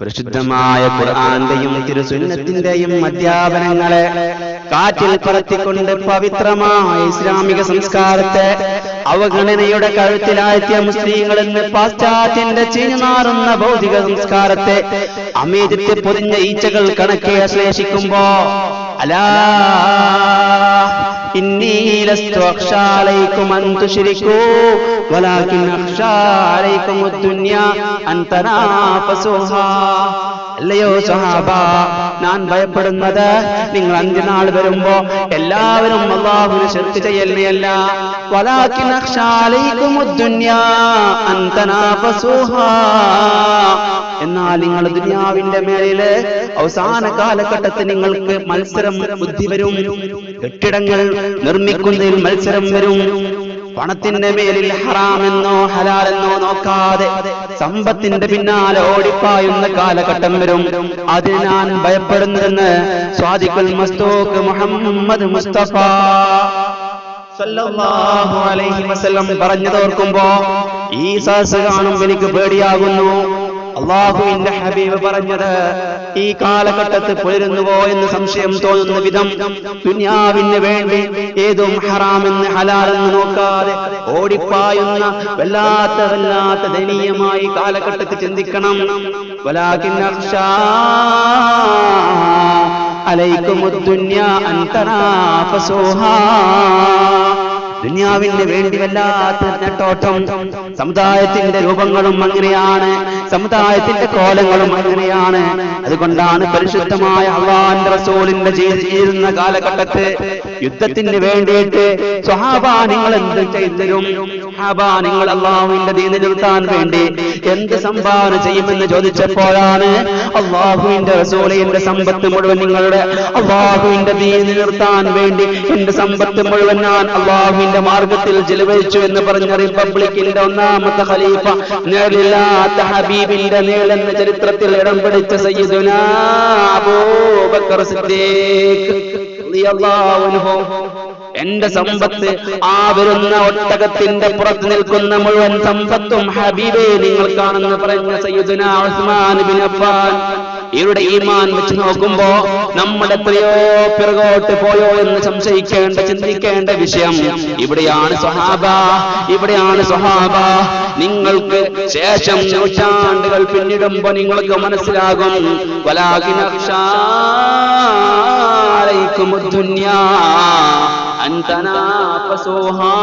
പരിശുദ്ധമായ ഖുർആന്റെയും തിരുസുന്നത്തിന്റെയും അധ്യാപനങ്ങളെ കാറ്റിൽ പറത്തിക്കൊണ്ട് പവിത്രമായ ഇസ്ലാമിക സംസ്കാരത്തെ അവഗണനയുടെ കഴുത്തിലാഴ്ത്തിയ മുസ്ലിങ്ങൾ ഇന്ന് പാശ്ചാത്യന്റെ ചീഞ്ഞുനാറുന്ന ഭൗതിക സംസ്കാരത്തെ അമേരിക്ക പൊതിഞ്ഞ ഈച്ചകൾ കണക്കെ ആശ്ലേഷിക്കുമ്പോ അലാ ഇന്നീലസ്തു അക്ഷാലയ്ക്കും ولكن أخشى عليكم الدنيا أن تنافسوها അല്ലയോ സഹാബ ഞാൻ ഭയപ്പെടുന്നത് നിങ്ങൾ അന്ത്യനാൾ വരുമ്പോ എല്ലാവരും അള്ളാഹുവിന് ശക്തി ചെയ്യലല്ല വലാക്കിൻ അഖ്ശാലൈക്കും ഉദ്ദുന്യാ അൻ തനാഫസുഹാ എന്നാൽ നിങ്ങൾ ദുനിയാവിന്റെ മേലില് അവസാന കാലഘട്ടത്തിൽ നിങ്ങൾക്ക് മത്സരം ബുദ്ധി വരും കെട്ടിടങ്ങൾ നിർമ്മിക്കുന്നതിൽ മത്സരം വരും പണത്തിന്റെ മേലിൽ ഹറാമെന്നോ ഹലാലെന്നോ നോക്കാതെ സമ്പത്തിന്റെ പിന്നാലെ ഓടിപ്പായുന്ന കാലഘട്ടം വരും. അതിൽ ഞാൻ ഭയപ്പെടുന്നതെന്ന് സ്വാദിഖുൽ മസ്തൂക്ക് മുഹമ്മദ് മുസ്തഫ പറഞ്ഞു തോർക്കുമ്പോ ഈ സഹസ് കാണും എനിക്ക് പേടിയാകുന്നു. അള്ളാഹുവിന്റെ ഹബീബ് പറഞ്ഞത് ഈ കാലഘട്ടത്തിൽ പുലരുന്നുവോ എന്ന് സംശയം തോന്നുന്ന വിധം ദുനിയാവിന് വേണ്ടി ഏതും ഹറാമെന്ന് ഹലാലെന്ന് നോക്കാതെ ഓടിപ്പായുന്ന വല്ലാത്ത വല്ലാത്ത ദയനീയമായി കാലഘട്ടത്തിൽ ചിന്തിക്കണം. വലാകിൻ അലൈക്കും ദുന്യ അന്തനാഫസോഹാ ദുനിയാവിന് വേണ്ടി വല്ലാത്ത നെട്ടോട്ടം. സമുദായത്തിന്റെ രൂപങ്ങളും അങ്ങനെയാണ്. സമുദായത്തിന്റെ കോലങ്ങളും അങ്ങനെയാണ്. അതുകൊണ്ടാണ് പരിശുദ്ധമായ അള്ളാന്റെ റസൂലിന്റെ ജീവിച്ചിരുന്ന കാലഘട്ടത്തെ യുദ്ധത്തിന് വേണ്ടിയിട്ട് സ്വഹാബാനിങ്ങൾ എന്ത് ചെയ്തരും? സ്വഹാബാനിങ്ങൾ അള്ളാഹുവിന്റെ നീതി നിർത്താൻ വേണ്ടി എന്ത് സംഭാവന ചെയ്യുമെന്ന് ചോദിച്ചപ്പോഴാണ് അള്ളാഹുവിന്റെ റസൂലെ എന്റെ സമ്പത്ത് മുഴുവൻ നിങ്ങളുടെ അള്ളാഹുവിന്റെ തീ നിർത്താൻ വേണ്ടി എന്റെ സമ്പത്ത് മുഴുവൻ ഞാൻ അള്ളാഹുവിന്റെ മാർഗത്തിൽ ചെലവഴിച്ചു എന്ന് പറഞ്ഞ റിപ്പബ്ലിക്കിന്റെ ഒന്നാമത്തെ ഖലീഫ നേരില്ലാത്ത ഹബീബിന്റെ നേളെന്ന ചരിത്രത്തിൽ ഇടം പിടിച്ച സയ്യിദുന അബൂബക്കർ സിദ്ദീഖ് റളിയല്ലാഹു അൻഹു. എന്റെ സമ്പത്ത് ആ വരുന്ന ഒട്ടകത്തിന്റെ പുറത്ത് നിൽക്കുന്ന മുഴുവൻ സമ്പത്തും ഹബീബെ നിങ്ങൾ കാണുന്ന പറഞ്ഞ സയ്യിദുന ഉസ്മാൻ ബിൻ അഫ്ഫാൻ ഇവരുടെ ഈമാൻ വെച്ച് നോക്കുമ്പോ നമ്മൾ എത്രയോ പിറകോട്ട് പോയോ എന്ന് സംശയിക്കേണ്ട ചിന്തിക്കേണ്ട വിഷയം ഇവിടെയാണ് സ്വഹാബ ഇവിടെയാണ് സ്വഹാബ നിങ്ങൾക്ക് ശേഷം നൂറ്റാണ്ടുകൾ പിന്നിടുമ്പോ നിങ്ങൾക്ക് മനസ്സിലാകും വലാകിന عليكم الدنيا أن تنافسوها